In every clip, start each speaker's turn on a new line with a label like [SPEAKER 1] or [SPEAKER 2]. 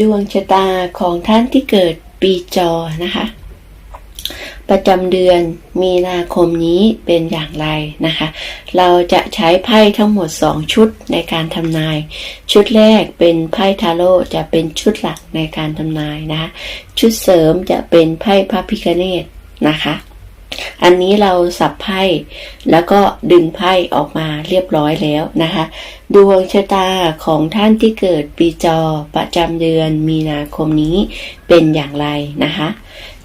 [SPEAKER 1] ดวงชะตาของท่านที่เกิดปีจอนะคะ ประจำเดือนมีนาคมนี้เป็นอย่างไรนะคะ เราจะใช้ไพ่ทั้งหมด 2 ชุดในการทำนาย ชุดแรกเป็นไพ่ทาโร่จะเป็นชุดหลักในการทำนายนะคะ ชุดเสริมจะเป็นไพ่พระพิคเนตนะคะ อันนี้เราสับไพ่แล้วก็ดึงไพ่ออกมาเรียบร้อยแล้วนะคะ ดวงชะตาของท่านที่เกิดปีจอประจำเดือนมีนาคมนี้เป็นอย่างไรนะคะ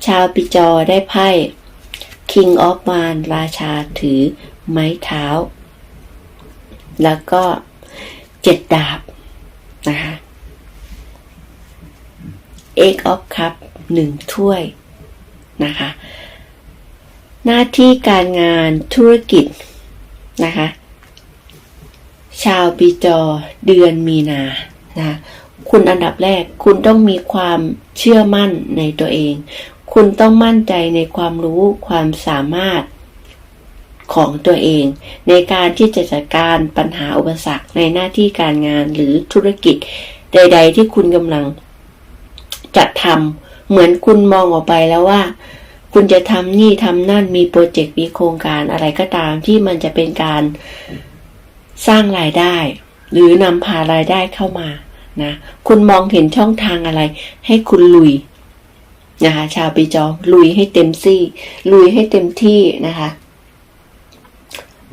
[SPEAKER 1] ชาวปีจอได้ไพ่ King of w a n ราชาถือไม้เท้า แล้วก็เจ็ดดาบนะคะ Egg of Cup หนึ่งถ้วยนะคะ หน้าที่การงานธุรกิจนะคะ ชาวปีจอเดือนมีนานะคุณอันดับแรกคุณต้องมีความเชื่อมั่นในตัวเอง คุณต้องมั่นใจในความรู้ความสามารถของตัวเอง ในการที่จะจัดการปัญหาอุปสรรคในหน้าที่การงานหรือธุรกิจใด ๆ ที่คุณกำลังจะทำเหมือนคุณมองออกไปแล้วว่า คุณจะทำนี่ทำนั่นมีโปรเจกต์มีโครงการอะไรก็ตามที่มันจะเป็นการสร้างรายได้ หรือนำพารายได้เข้ามานะคุณมองเห็นช่องทางอะไร ให้คุณลุยนะคะชาวปีจอลุยให้เต็มที่ ลุยให้เต็มที่นะคะ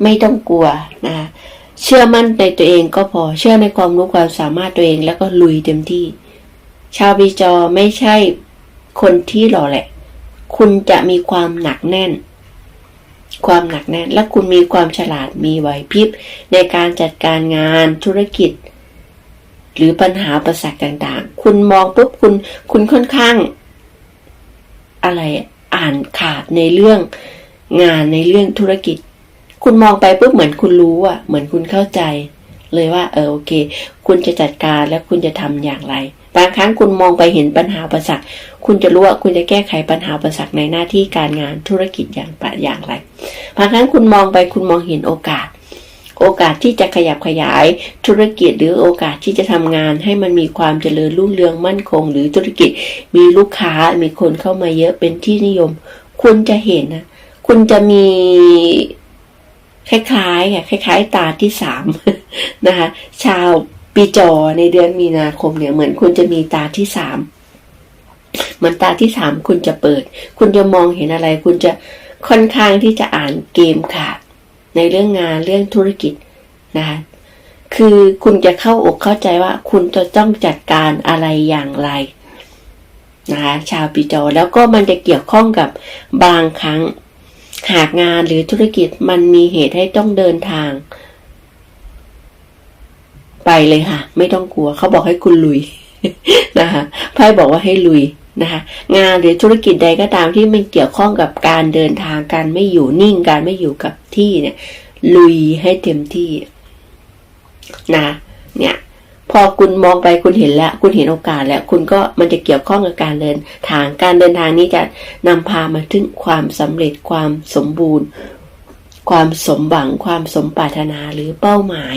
[SPEAKER 1] ไม่ต้องกลัวนะคะเชื่อมั่นในตัวเองก็พอเชื่อในความรู้ความสามารถตัวเองแล้วก็ลุยเต็มที่ ชาวปีจอไม่ใช่คนที่หล่อแหละ คุณจะมีความหนักแน่น ความหนักแน่น และคุณมีความฉลาดมีไหวพริบ ในการจัดการงานธุรกิจ หรือปัญหาประสักต่างๆ คุณมองปุ๊บคุณคุณค่อนข้าง อะไรอ่านขาดในเรื่องงานในเรื่องธุรกิจ คุณมองไปปุ๊บเหมือนคุณรู้อะเหมือนคุณเข้าใจ เลยว่า เออโอเค คุณจะจัดการและคุณจะทำอย่างไร บางครั้งคุณมองไปเห็นปัญหาประสักคุณจะรู้ว่าคุณจะแก้ไขปัญหาประสักในหน้าที่การงานธุรกิจอย่างปะอย่างไร บางครั้งคุณมองไปคุณมองเห็นโอกาส โอกาสที่จะขยับขยายธุรกิจหรือโอกาสที่จะทำงานให้มันมีความเจริญรุ่งเรืองมั่นคง หรือธุรกิจ มีลูกค้ามีคนเข้ามาเยอะเป็นที่นิยม คุณจะเห็นนะ คุณจะมีคล้ายๆค่ะคล้าย ๆ ตาที่สามนะคะ ชาว ปีจอในเดือนมีนาคมเนี่ยเหมือนคุณจะมีตาที่สามเหมือนตาที่สามคุณจะเปิด คุณจะมองเห็นอะไร คุณจะค่อนข้างที่จะอ่านเกมขาดในเรื่องงานเรื่องธุรกิจนะคะคือคุณจะเข้าอกเข้าใจว่าคุณจะต้องจัดการอะไรอย่างไรนะคะชาวปีจอแล้วก็มันจะเกี่ยวข้องกับบางครั้ง หากงานหรือธุรกิจมันมีเหตุให้ต้องเดินทาง ไปเลยค่ะ ไม่ต้องกลัวเขาบอกให้คุณลุยนะคะไพ่บอกว่าให้ลุยนะคะงานหรือธุรกิจใดก็ตามที่มันเกี่ยวข้องกับการเดินทางการไม่อยู่นิ่งการไม่อยู่กับที่เนี่ย ลุยให้เต็มที่นะเนี่ยพอคุณมองไปคุณเห็นแล้ว คุณเห็นโอกาสแล้ว คุณก็มันจะเกี่ยวข้องกับการเดินทางการเดินทางนี้จะนำพามาถึงความสำเร็จความสมบูรณ์ ความสมหวังความสมปรารถนาหรือเป้าหมาย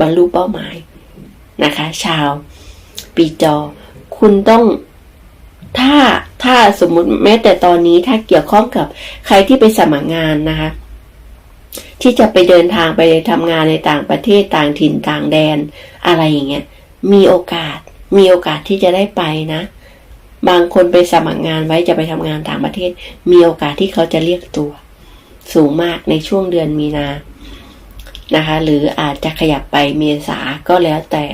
[SPEAKER 1] บรรลุเป้าหมายนะคะ ชาว ปีจอ คุณต้องถ้าถ้าสมมุติแม้แต่ตอนนี้ถ้าเกี่ยวข้องกับใครที่ไปสมัครงานนะคะ ที่จะไปเดินทางไปทำงานในต่างประเทศต่างถิ่นต่างแดนอะไรอย่างเงี้ยมีโอกาสมีโอกาสที่จะได้ไปนะ บางคนไปสมัครงานไว้จะไปทำงานต่างประเทศ มีโอกาสที่เขาจะเรียกตัว สูงมากในช่วงเดือนมีนา นะคะ หรืออาจจะขยับไปเมษาก็แล้วแต่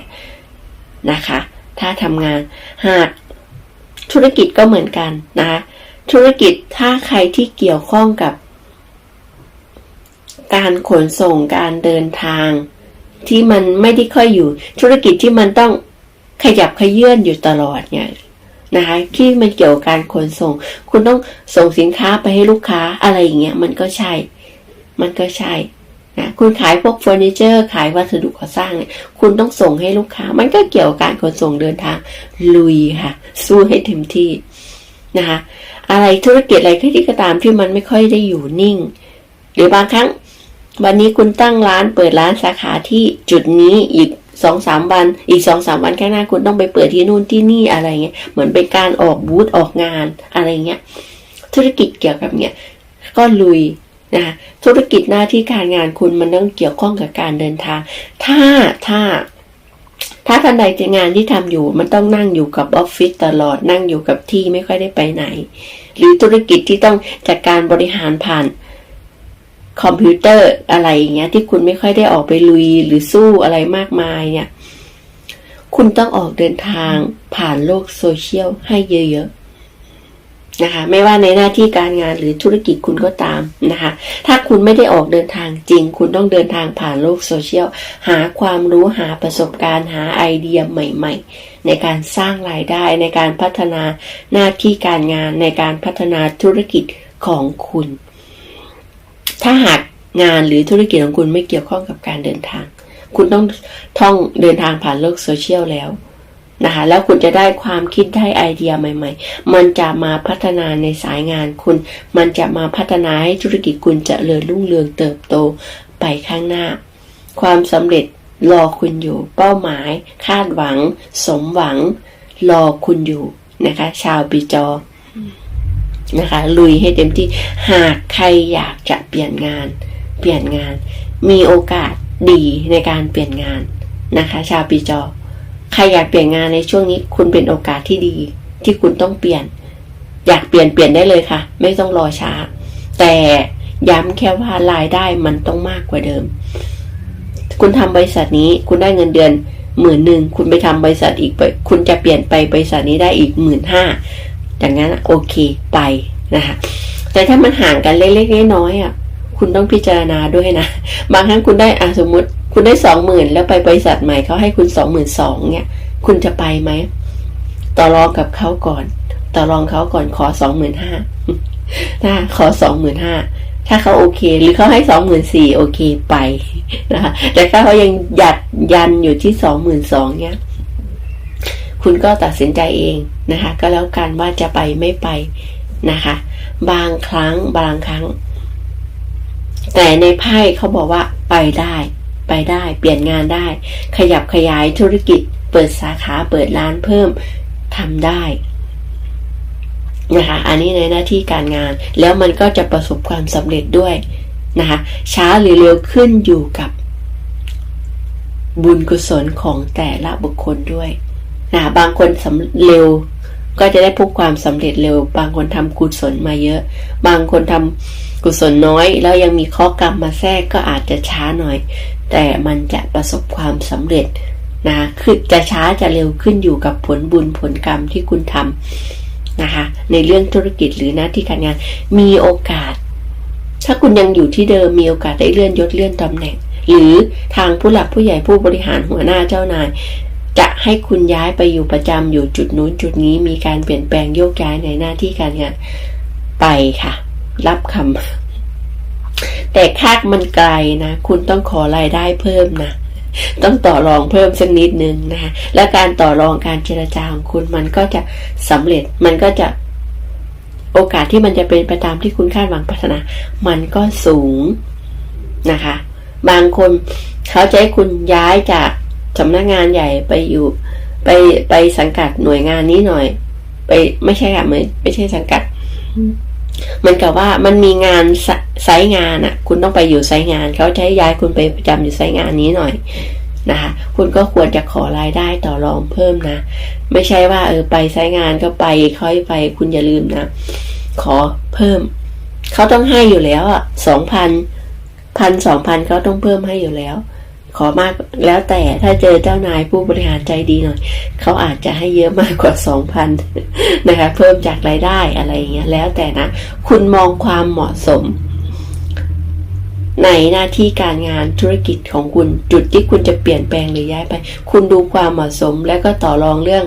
[SPEAKER 1] นะคะ ถ้าทำงานหากธุรกิจก็เหมือนกันนะคะธุรกิจถ้าใครที่เกี่ยวข้องกับ การขนส่งการเดินทาง ที่มันไม่ได้ค่อยอยู่ ธุรกิจที่มันต้องขยับขยื่นอยู่ตลอดเนี่ยนะคะที่มันเกี่ยวกับการขนส่ง คุณต้องส่งสินค้าไปให้ลูกค้าอะไรอย่างเงี้ยมันก็ใช่ มันก็ใช่ นะคุณขายพวกเฟอร์นิเจอร์ ขายวัสดุก่อสร้างเนี่ยคุณต้องส่งให้ลูกค้า มันก็เกี่ยวกับการขนส่งเดินทางลุยค่ะ สู้ให้เต็มที่นะคะ อะไรธุรกิจอะไรที่ก็ตามที่มันไม่ค่อยได้อยู่นิ่ง หรือบางครั้ง วันนี้คุณตั้งร้านเปิดร้านสาขาที่จุดนี้อีกสองสามวัน อีกสองสามวันข้างหน้าคุณต้องไปเปิดที่นู่นที่นี่อะไรเงี้ยเหมือนเป็นการออกบูธออกงานอะไรเงี้ยธุรกิจเกี่ยวกับเนี้ยก็ลุย นะคะธุรกิจหน้าที่การงานคุณมันต้องเกี่ยวข้องกับการเดินทาง ถ้าถ้าถ้าทันใดงานที่ทำอยู่มันต้องนั่งอยู่กับออฟฟิศตลอดนั่งอยู่กับที่ไม่ค่อยได้ไปไหน หรือธุรกิจที่ต้องจัดการบริหารผ่านคอมพิวเตอร์อะไรอย่างเงี้ย ที่คุณไม่ค่อยได้ออกไปลุยหรือสู้อะไรมากมายเนี่ย คุณต้องออกเดินทางผ่านโลกโซเชียลให้เยอะๆ นะคะไม่ว่าในหน้าที่การงานหรือธุรกิจคุณก็ตามนะคะ ถ้าคุณไม่ได้ออกเดินทางจริง คุณต้องเดินทางผ่านโลกโซเชียล หาความรู้หาประสบการณ์ หาไอเดียใหม่ ๆ ในการสร้างรายได้ในการพัฒนาหน้าที่การงานในการพัฒนาธุรกิจของคุณ ถ้าหากงานหรือธุรกิจของคุณไม่เกี่ยวข้องกับการเดินทาง คุณต้องท่องเดินทางผ่านโลกโซเชียลแล้ว นะคะแล้วคุณจะได้ความคิดได้ไอเดียใหม่ ๆ มันจะมาพัฒนาในสายงานคุณ มันจะมาพัฒนาให้ธุรกิจคุณจเจริญรุ่งเรืองเติบโตไปข้างหน้า ความสำเร็จรอคุณอยู่ เป้าหมาย คาดหวัง สมหวัง รอคุณอยู่นะคะ ชาวปีจอนะคะ ลุยให้เต็มที่หากใครอยากจะเปลี่ยนงาน เปลี่ยนงาน มีโอกาสดีในการเปลี่ยนงานนะคะ ชาวปีจอ ใครอยากเปลี่ยนงานในช่วงนี้ คุณเป็นโอกาสที่ดี ที่คุณต้องเปลี่ยน อยากเปลี่ยนเปลี่ยนได้เลยค่ะ ไม่ต้องรอช้า แต่ย้ำแค่ว่ารายได้มันต้องมากกว่าเดิม คุณทำบริษัทนี้ คุณได้เงินเดือนหมื่นหนึ่งคุณไปทำบริษัทอีกคุณจะเปลี่ยนไปบริษัทนี้ได้อีกหมื่นห้าอย่างนั้นโอเคไปนะคะแต่ถ้ามันห่างกันเล็กๆน้อยๆอะ คุณต้องพิจารณาด้วยนะ บางครั้งคุณได้อสมมติ คุณได้สองหมื่นแล้วไปบริษัทใหม่เขาให้คุณสองหมื่นสองเนี่ย คุณจะไปไหม ต่อรองกับเขาก่อน ต่อรองเขาก่อนขอสองหมื่นห้าถ้าขอสองหมื่นห้าถ้าเขาโอเค หรือเขาให้สองหมื่นสี่โอเคไปนะคะแต่ถ้าเขายังหยัดยันอยู่ที่สองหมื่นสองเนี่ยคุณก็ตัดสินใจเองนะคะ ก็แล้วกันว่าจะไปไม่ไปนะคะ บางครั้งบางครั้ง แต่ในไพ่เขาบอกว่าไปได้ ไปได้เปลี่ยนงานได้ ขยับขยายธุรกิจ เปิดสาขาเปิดร้านเพิ่มทำได้นะคะอันนี้ในหน้าที่การงานแล้วมันก็จะประสบความสำเร็จด้วยนะคะช้าหรือเร็วขึ้นอยู่กับ บุญกุศลของแต่ละบุคคลด้วยนะบางคนสำเร็วก็จะได้พบความสำเร็จเร็ว บางคนทำกุศลมาเยอะ บางคนทำกุศลน้อย แล้วยังมีข้อกรรมมาแทรกก็อาจจะช้าหน่อย แต่มันจะประสบความสำเร็จนะคือจะช้าจะเร็วขึ้นอยู่กับผลบุญผลกรรมที่คุณทำนะคะ ในเรื่องธุรกิจหรือหน้าที่การงานมีโอกาส ถ้าคุณยังอยู่ที่เดิมมีโอกาสได้เลื่อนยศเลื่อนตำแหน่ง หรือทางผู้หลักผู้ใหญ่ผู้บริหารหัวหน้าเจ้านาย จะให้คุณย้ายไปอยู่ประจำอยู่จุดนู้นจุดนี้มีการเปลี่ยนแปลงโยกย้ายในหน้าที่การงานไปค่ะ รับคำ แต่คาดมันไกลนะ คุณต้องขอรายได้เพิ่มนะ ต้องต่อรองเพิ่มสักนิดนึงนะคะและการต่อรองการเจรจาของคุณมันก็จะสำเร็จ มันก็จะโอกาสที่มันจะเป็นไปตามที่คุณคาดหวังพัฒนา มันก็สูงนะคะ บางคนเขาจะให้คุณย้ายจากสำนักงานใหญ่ไปอยู่ ไปไปสังกัดหน่วยงานนี้หน่อย ไปไม่ใช่ค่ะไม่ไม่ใช่สังกัด เหมือนกับว่ามันมีงานไซงานอะ่ะ คุณต้องไปอยู่ไซงาน เขาใช้ย้ายคุณไปประจำอยู่ไซงานนี้หน่อยนะคะ คุณก็ควรจะขอรายได้ต่อรองเพิ่มนะ ไม่ใช่ว่าเออไปไซงานก็ไปค่อยไปคุณอย่าลืมนะ ขอเพิ่ม เขาต้องให้อยู่แล้วอะสองพันพันสองพันเขาต้องเพิ่มให้อยู่แล้ว ขอมากแล้วแต่ถ้าเจอเจ้านายผู้บริหารใจดีหน่อยเขาอาจจะให้เยอะมากกว่าสองพันนะคะเพิ่มจากรายได้อะไรอย่างเงี้ยแล้วแต่นะ คุณมองความเหมาะสม ในหน้าที่การงานธุรกิจของคุณจุดที่คุณจะเปลี่ยนแปลงหรือย้ายไป คุณดูความเหมาะสม แล้วก็ต่อรองเรื่อง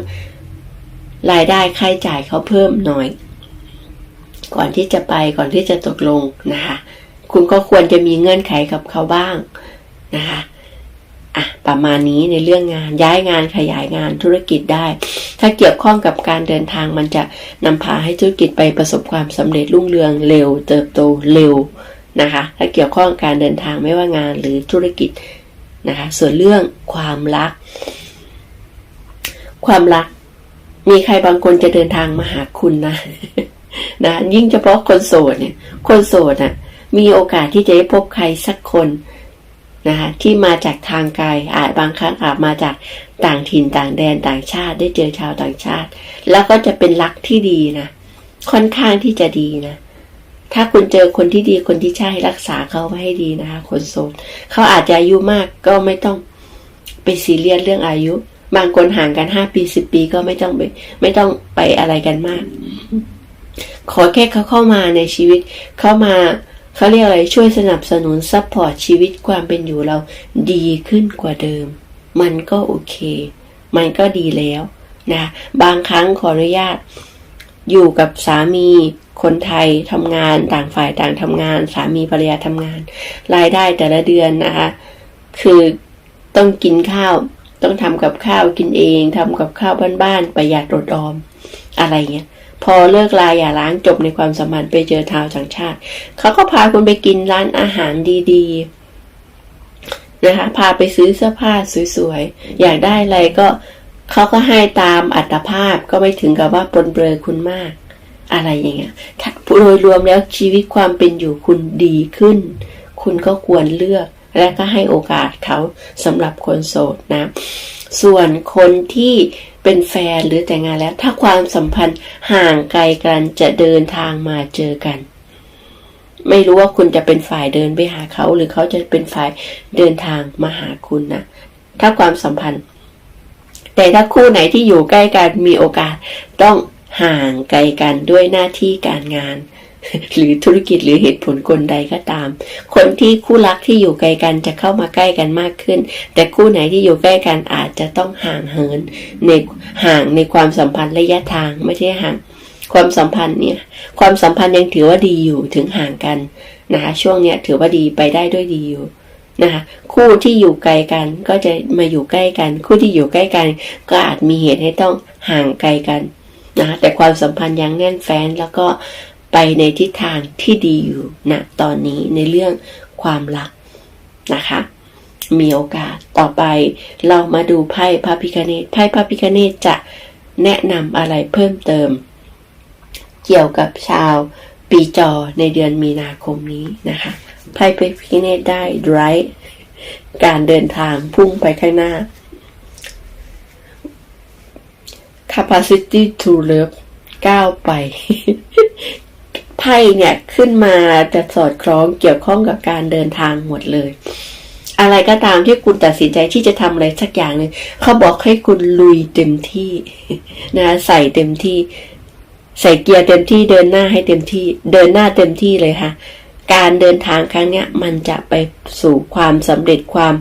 [SPEAKER 1] รายได้ค่าใช้จ่ายเขาเพิ่มหน่อย ก่อนที่จะไปก่อนที่จะตกลงนะคะ คุณก็ควรจะมีเงื่อนไขกับเขาบ้างนะคะ อะประมาณนี้ในเรื่องงานย้ายงานขยายงานธุรกิจได้ ถ้าเกี่ยวข้องกับการเดินทางมันจะนำพาให้ธุรกิจไปประสบความสำเร็จรุ่งเรืองเร็ว เติบโตเร็วนะคะ ถ้าเกี่ยวข้องการเดินทางไม่ว่างานหรือธุรกิจนะคะส่วนเรื่องความรัก ความรัก มีใครบางคนจะเดินทางมาหาคุณนะนะยิ่งเฉพาะคนโสดเนี่ย คนโสดน่ะมีโอกาสที่จะได้พบใครสักคน นะคะที่มาจากทางไกลอาจบางครั้งอาจมาจากต่างถิ่นต่างแดนต่างชาติได้เจอชาวต่างชาติ แล้วก็จะเป็นรักที่ดีนะค่อนข้างที่จะดีนะ ถ้าคุณเจอคนที่ดีคนที่ใช่รักษาเขาไว้ให้ดีนะคะ คนโสดเขาอาจจะอายุมากก็ไม่ต้องไปซีเรียสเรื่องอายุ บางคนห่างกันห้าปีสิบปีก็ไม่ต้องไปไม่ต้องไปอะไรกันมาก ขอแค่เขาเข้ามาในชีวิต เข้ามา เขาเรียกอะไรช่วยสนับสนุนซัพพอร์ตชีวิตความเป็นอยู่เราดีขึ้นกว่าเดิม มันก็โอเค มันก็ดีแล้วนะบางครั้งขออนุญาต อยู่กับสามีคนไทยทำงานต่างฝ่ายต่างทำงาน สามีภรรยาทำงาน รายได้แต่ละเดือนนะคะคือต้องกินข้าว ต้องทำกับข้าวกินเองทำกับข้าวบ้านๆประหยัดอดออม อะไรเงี้ย พอเลิกลาอย่าล้างจบในความสัมพันธ์ไปเจอชาวต่างชาติ เขาก็พาคุณไปกินร้านอาหารดีๆนะคะ พาไปซื้อเสื้อผ้าสวยๆ อยากได้อะไรก็เขาก็ให้ตามอัตภาพก็ไม่ถึงกับว่าปนเปรอคุณมากอะไรอย่างเงี้ยโดยรวมแล้วชีวิตความเป็นอยู่คุณดีขึ้น คุณก็ควรเลือกและก็ให้โอกาสเขาสำหรับคนโสดนะ ส่วนคนที่ เป็นแฟนหรือแต่งงานแล้ว ถ้าความสัมพันธ์ห่างไกลกันจะเดินทางมาเจอกัน ไม่รู้ว่าคุณจะเป็นฝ่ายเดินไปหาเขา หรือเขาจะเป็นฝ่ายเดินทางมาหาคุณนะถ้าความสัมพันธ์ แต่ถ้าคู่ไหนที่อยู่ใกล้กันมีโอกาสต้องห่างไกลกันด้วยหน้าที่การงาน หรือธุรกิจหรือเหตุผลกลใดก็ตาม คนที่คู่รักที่อยู่ไกลกันจะเข้ามาใกล้กันมากขึ้น แต่คู่ไหนที่อยู่ใกล้กันอาจจะต้องห่างเหินในห่างในความสัมพันธ์ระยะทางไม่ใช่ห่างความสัมพันธ์เนี่ยความสัมพันธ์ยังถือว่าดีอยู่ถึงห่างกันนะคะช่วงเนี้ยถือว่าดีไปได้ด้วยดีอยู่นะคะคู่ที่อยู่ไกลกันก็จะมาอยู่ใกล้กัน คู่ที่อยู่ใกล้กัน ก็อาจมีเหตุให้ต้องห่างไกลกันนะแต่ความสัมพันธ์ยังแน่นแฟ้นแล้วก็ ไปในทิศทางที่ดีอยู่นะตอนนี้ในเรื่องความรักนะคะ มีโอกาสต่อไปเรามาดูไพ่พระพิคเนตไพ่พระพิคเนตจะแนะนำอะไรเพิ่มเติม เกี่ยวกับชาวปีจอในเดือนมีนาคมนี้นะคะไพ่พระพิคเนตได้ right การเดินทางพุ่งไปข้างหน้า capacity to love ก้าวไป ไพ่เนี่ยขึ้นมาจะสอดคล้องเกี่ยวข้องกับการเดินทางหมดเลย อะไรก็ตามที่คุณตัดสินใจที่จะทำอะไรสักอย่างหนึ่งเขาบอกให้คุณลุยเต็มที่นะใส่เต็มที่ ใส่เกียร์เต็มที่เดินหน้าให้เต็มที่ เดินหน้าเต็มที่เลยค่ะ การเดินทางครั้งเนี้ยมันจะไปสู่ความสำเร็จความ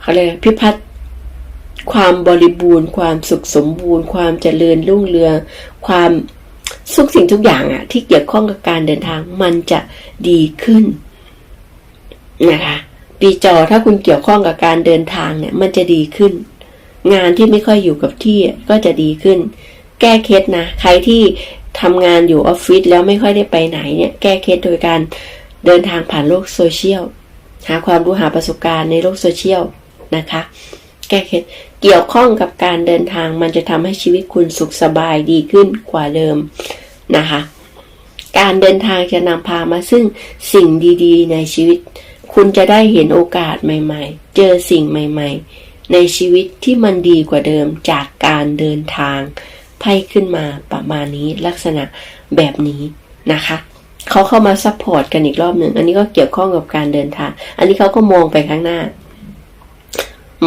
[SPEAKER 1] เขาเรียกพิพัฒน์ความบริบูรณ์ ความสุขสมบูรณ์ ความเจริญรุ่งเรือง ความ ทุกสิ่งทุกอย่างอะที่เกี่ยวข้องกับการเดินทางมันจะดีขึ้นนะคะปีจอถ้าคุณเกี่ยวข้องกับการเดินทางเนี่ย มันจะดีขึ้น งานที่ไม่ค่อยอยู่กับที่ก็จะดีขึ้น แก้เคล็ดนะ ใครที่ทำงานอยู่ออฟฟิศแล้วไม่ค่อยได้ไปไหนเนี่ย แก้เคล็ดโดยการเดินทางผ่านโลกโซเชียลหาความรู้หาประสบการณ์ในโลกโซเชียลนะคะ แก้เคล็ดเกี่ยวข้องกับการเดินทาง มันจะทำให้ชีวิตคุณสุขสบายดีขึ้นกว่าเดิมนะคะ การเดินทางจะนำพามาซึ่งสิ่งดีๆ ในชีวิต คุณจะได้เห็นโอกาสใหม่ ๆ เจอสิ่งใหม่ ๆ ในชีวิตที่มันดีกว่าเดิมจากการเดินทางไพ่ขึ้นมาประมาณนี้ลักษณะแบบนี้นะคะเขาเข้ามาซัพพอร์ตกันอีกรอบหนึ่ง อันนี้ก็เกี่ยวข้องกับการเดินทาง อันนี้เขาก็มองไปข้างหน้า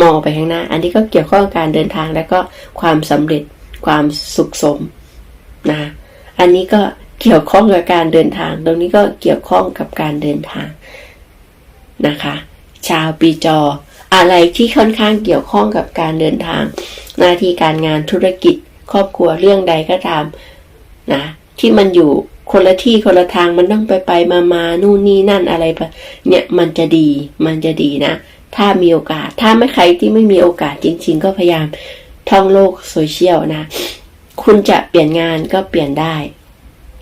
[SPEAKER 1] มองไปข้างหน้า อันนี้ก็เกี่ยวข้องกับการเดินทางแล้วก็ความสำเร็จความสุขสมนะคะอันนี้ก็เกี่ยวข้องกับการเดินทาง ตรงนี้ก็เกี่ยวข้องกับการเดินทางนะคะ ชาวปีจอ อะไรที่ค่อนข้างเกี่ยวข้องกับการเดินทาง หน้าที่การงานธุรกิจ ครอบครัวเรื่องใดก็ตามนะที่มันอยู่คนละที่คนละทางมันต้องไปไปมามานู่นนี่นั่นอะไรเนี่ยมันจะดี มันจะดีนะ ถ้ามีโอกาส ถ้าไม่ใครที่ไม่มีโอกาสจริง ๆ ก็พยายามท่องโลกโซเชียลนะ คุณจะเปลี่ยนงานก็เปลี่ยนได้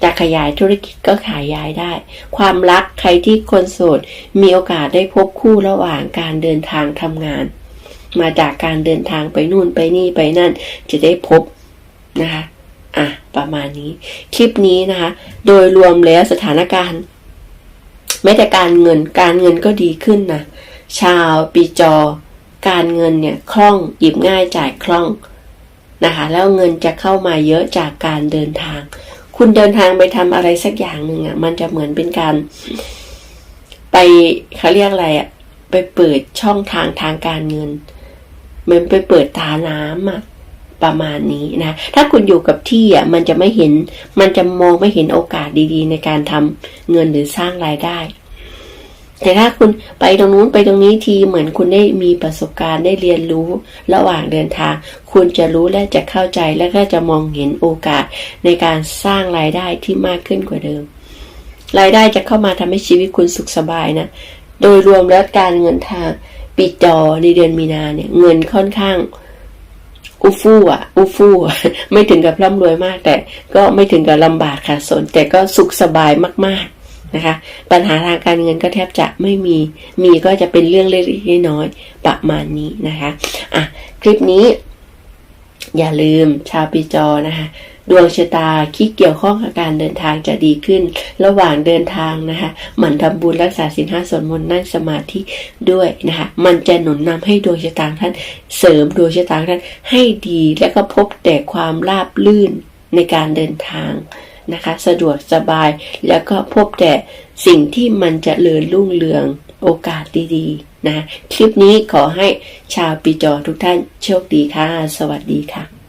[SPEAKER 1] จะขยายธุรกิจก็ขายย้ายได้ ความรักใครที่คนโสด มีโอกาสได้พบคู่ระหว่างการเดินทางทำงาน มาจากการเดินทางไปนู่นไปนี่ไปนั่น จะได้พบนะคะอะ ประมาณนี้ คลิปนี้นะคะ โดยรวมแล้วสถานการณ์แม้แต่การเงินการเงินก็ดีขึ้นนะ ชาวปีจอ การเงินเนี่ยคล่องหยิบง่ายจ่ายคล่องนะคะแล้วเงินจะเข้ามาเยอะจากการเดินทาง คุณเดินทางไปทำอะไรสักอย่างหนึ่งอะมันจะเหมือนเป็นการ ไปเขาเรียกอะไรอะไปเปิดช่องทางทางการเงินเหมือนไปเปิดตาน้ำอะประมาณนี้นะ ถ้าคุณอยู่กับที่อะมันจะไม่เห็น มันจะมองไม่เห็นโอกาสดีๆ ในการทำเงินหรือสร้างรายได้ แต่ถ้าคุณไปตรงนู้นไปตรงนี้ทีเหมือนคุณได้มีประสบการณ์ได้เรียนรู้ระหว่างเดินทาง คุณจะรู้และจะเข้าใจและก็จะมองเห็นโอกาสในการสร้างรายได้ที่มากขึ้นกว่าเดิม รายได้จะเข้ามาทำให้ชีวิตคุณสุขสบายนะ โดยรวมแล้วการเงินทางปีจอในเดือนมีนาเนี่ยเงินค่อนข้างอุฟู่อะอุฟู่ไม่ถึงกับร่ำรวยมาก แต่ก็ไม่ถึงกับลำบากค่ะสนแต่ก็สุขสบายมาก ๆ นะคะ ปัญหาทางการเงินก็แทบจะไม่มี มีก็จะเป็นเรื่องเล็กๆน้อยๆประมาณนี้นะคะ อะ คลิปนี้ อย่าลืมชาวปีจอนะคะดวงชะตาที่เกี่ยวข้องกับการเดินทางจะดีขึ้น ระหว่างเดินทางนะคะหมั่นทำบุญรักษาศีลห้าสวดมนต์นั่งสมาธิด้วยนะคะมันจะหนุนนำให้ดวงชะตาท่านเสริมดวงชะตาท่านให้ดีและก็พบแต่ความราบลื่นในการเดินทาง นะคะ สะดวกสบายแล้วก็พบแต่สิ่งที่มันจะเลินรุ่งเรืองโอกาสดีๆนะ คลิปนี้ขอให้ชาวปีจอทุกท่านโชคดีค่ะ สวัสดีค่ะ